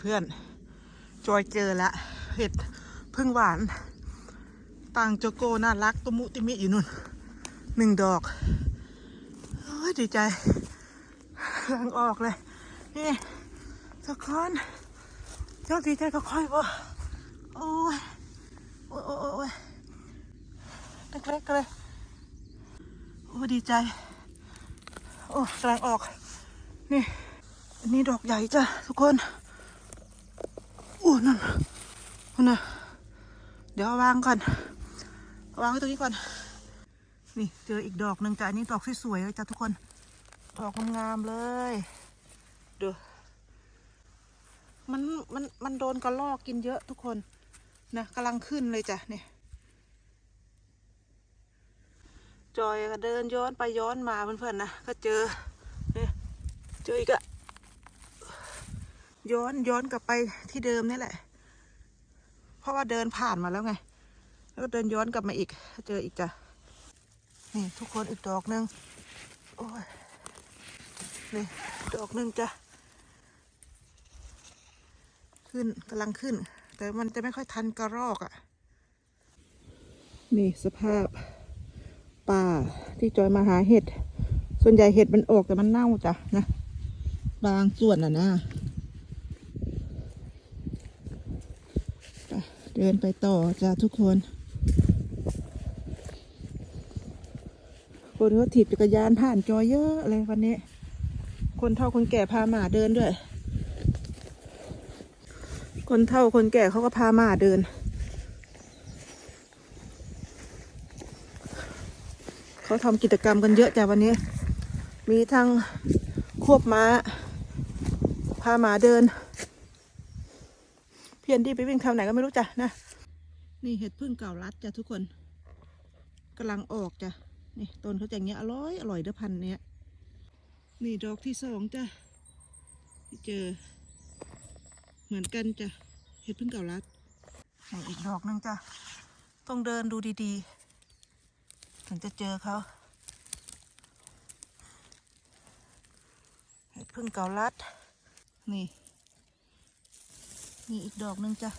เพื่อนๆ จอยเจอละเห็ดพึ่งหวาน ต่างโจโกน่ารักตุมุติมิอยู่นู่นหนึ่งดอกโอ้ยดีใจกำลังออกเลย นี่ทุกคนเจ้าดีใจก็ค่อยบ่โอ้ยโอ้ยโอ้ยโอ้ยเล็กๆเลยโอ้ดีใจ โอ้กำลังออก นี่อันนี้ดอกใหญ่จ้ะทุกคน อ้นั่นนั่นนะเดี๋ยววางก่อนวางไว้ตรงนี้ก่อน นี่เจออีกดอกหนึ่งจ้ะอันนี้ดอกสวยๆเลยจ้ะทุกคน ดอกงามๆเลยดูมันมันมันโดนกระลอกกินเยอะทุกคนนะกำลังขึ้นเลยจ้ะเนี่ยจอยก็เดินย้อนไปย้อนมาเพื่อนๆนะก็เจอเนี่ยเจออีกอะ ย้อนย้อนกลับไปที่เดิมนี่แหละ เพราะว่าเดินผ่านมาแล้วไง แล้วก็เดินย้อนกลับมาอีก เจออีกจ้ะ นี่ทุกคนอีกดอกหนึ่งโอ้ย นี่ดอกหนึ่งจ้ะ ขึ้นกำลังขึ้น แต่มันจะไม่ค่อยทันกระรอกอะ่ะ นี่สภาพป่าที่จอยมาหาเห็ด ส่วนใหญ่เห็ดมันออกแต่มันเน่าจ้ะนะ บางส่วนอะนะไป เดินไปต่อจ้ะทุกคน คนเขาถีบจักรยานผ่านจอยเยอะเลยวันนี้ คนเฒ่าคนแก่พาหมาเดินด้วย คนเฒ่าคนแก่เขาก็พาหมาเดิน เขาทำกิจกรรมกันเยอะจ้ะวันนี้ มีทั้งควบม้า พาหมาเดิน เพียนที่ไปวิ่งแถวไหนก็ไม่รู้จ้ะนะ นี่เห็ดพึ่งเก่ารัดจ้ะทุกคนกำลังออกจ้ะนี่ต้นเขาจะอย่างเงี้ยอร่อยอร่อยเด้อพันเนี้ยนี่ดอกที่สองจ้ะที่เจอ เหมือนกันจ้ะเห็ดพึ่งเก่ารัดนี่อีกดอกนึงจ้ะต้องเดินดูดีๆ ถึงจะเจอเขาเห็ดพึ่งเก่ารัดนี่ นี่อีกดอกหนึงจ้ะ